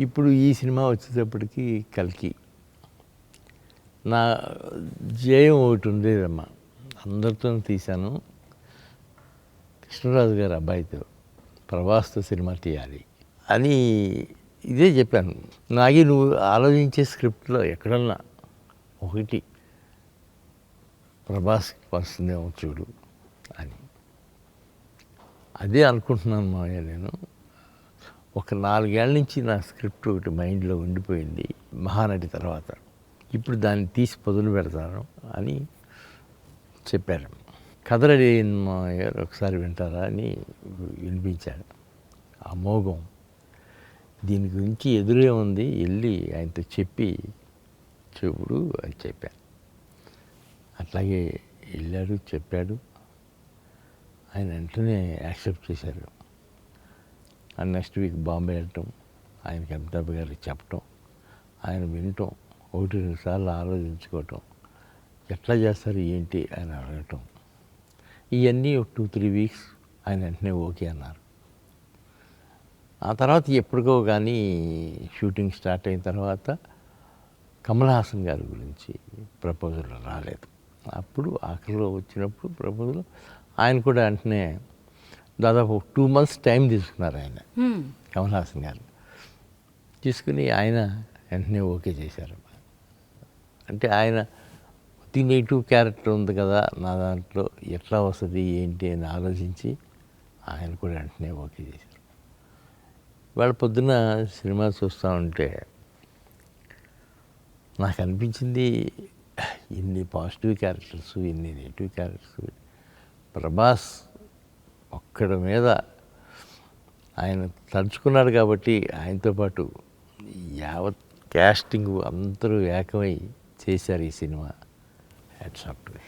ఇప్పుడు ఈ సినిమా వచ్చేటప్పటికి కల్కి. నా జయం ఒకటి ఉండేదమ్మా. అందరితో తీశాను. కృష్ణరాజు గారు అబ్బాయితో ప్రభాస్తో సినిమా తీయాలి అని ఇదే చెప్పాను. నాగి నువ్వు ఆలోచించే స్క్రిప్ట్లో ఎక్కడన్నా ఒకటి ప్రభాస్ వస్తుందేమో చూడు అని. అదే అనుకుంటున్నాను మావయ్య నేను. ఒక నాలుగేళ్ళ నుంచి నా స్క్రిప్ట్ ఒకటి మైండ్లో ఉండిపోయింది మహానటి తర్వాత. ఇప్పుడు దాన్ని తీసి పొదులు పెడతాను అని చెప్పారు. కథ ఒకసారి వింటారా అని వినిపించాడు ఆ మోగం దీని గురించి ఎదురే ఉంది వెళ్ళి ఆయనతో చెప్పి చెప్పుడు అని చెప్పాను అట్లాగే వెళ్ళాడు చెప్పాడు. ఆయన వెంటనే యాక్సెప్ట్ చేశారు. అండ్ నెక్స్ట్ వీక్ బాంబే వెళ్ళటం ఆయనకి అమితాబ్ గారికి చెప్పటం. ఆయన వినటం. ఒకటి రెండు సార్లు ఆలోచించుకోవటం. ఎట్లా చేస్తారు ఏంటి అని అడగటం. ఇవన్నీ ఒక టూ త్రీ వీక్స్ ఆయన వెంటనే ఓకే అన్నారు. ఆ తర్వాత ఎప్పటికో కానీ షూటింగ్ స్టార్ట్ అయిన తర్వాత కమల్ హాసన్ గారి గురించి ప్రపోజల్ రాలేదు. అప్పుడు ఆఖరిలో వచ్చినప్పుడు ప్రపోజల్ ఆయన కూడా వెంటనే దాదాపు టూ మంత్స్ టైం తీసుకున్నారు ఆయన. కమల్ హాసన్ గారు తీసుకుని ఆయన వెంటనే ఓకే చేశారు. అంటే ఆయన ది నెగిటివ్ క్యారెక్టర్ ఉంది కదా నా దాంట్లో ఎట్లా వస్తుంది ఏంటి అని ఆలోచించి ఆయన కూడా వెంటనే ఓకే చేశారు. వాళ్ళ పొద్దున సినిమా చూస్తూ ఉంటే నాకు అనిపించింది ఇన్ని పాజిటివ్ క్యారెక్టర్స్ ఇన్ని నెగిటివ్ క్యారెక్టర్స్ ప్రభాస్ ఇక్కడ మీద ఆయన తలుచుకున్నాడు కాబట్టి ఆయనతో పాటు యావత్ క్యాస్టింగ్ అందరూ ఏకమై చేశారు ఈ సినిమా. Hats off to